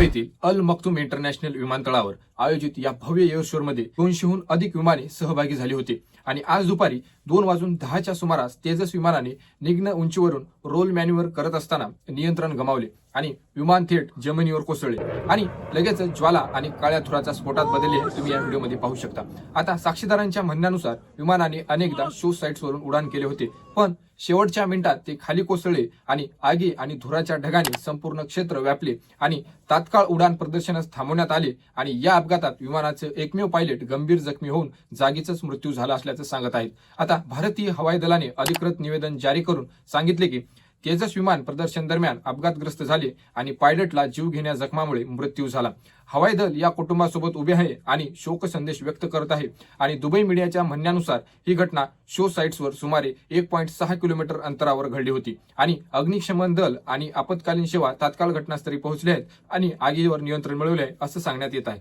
मुंबईतील अल Maktoum international विमानतळावर. आयोजित या भव्य एअर दोनशेहून अधिक विमाने सहभागी झाली होती. आणि आज दुपारी दोन वाजून दहाच्या सुमारास तेजस विमानाने निघ्न उंचीवरून रोल मॅन्युअर करत असताना नियंत्रण गमावले आणि विमान थेट जमिनीवर कोसळले. आणि लगेच ज्वाला आणि काळ्या धुराचा स्फोटात बदलले तुम्ही या व्हिडिओमध्ये पाहू शकता. आता साक्षीदारांच्या म्हणण्यानुसार विमानाने अनेकदा शो साईट्सवरून उडान केले होते पण शेवटच्या मिनिटात ते खाली कोसळले आणि आगी आणि धुराच्या ढगाने संपूर्ण क्षेत्र व्यापले आणि तात्काळ उडान प्रदर्शनास थांबवण्यात आले आणि या अपघातात विमानाचे एकमेव पायलट गंभीर जखमी होऊन जागीच मृत्यू झाला असल्याचं सांगत आहेत. आता भारतीय हवाई दलाने अधिकृत निवेदन जारी करून सांगितले की तेजस विमान प्रदर्शन दरम्यान अपघातग्रस्त झाले आणि पायलटला जीव घेण्या जखमामुळे मृत्यू झाला. हवाई दल या कुटुंबासोबत उभे आहे आणि शोक संदेश व्यक्त करत आहे आणि दुबई मीडियाच्या म्हणण्यानुसार ही घटना शो साईट्सवर सुमारे एक पॉईंट सहा किलोमीटर अंतरावर घडली होती आणि अग्निशमन दल आणि आपत्कालीन सेवा तात्काळ घटनास्थळी पोहोचले आहेत आणि आगीवर नियंत्रण मिळवले आहे असं सांगण्यात येत आहे.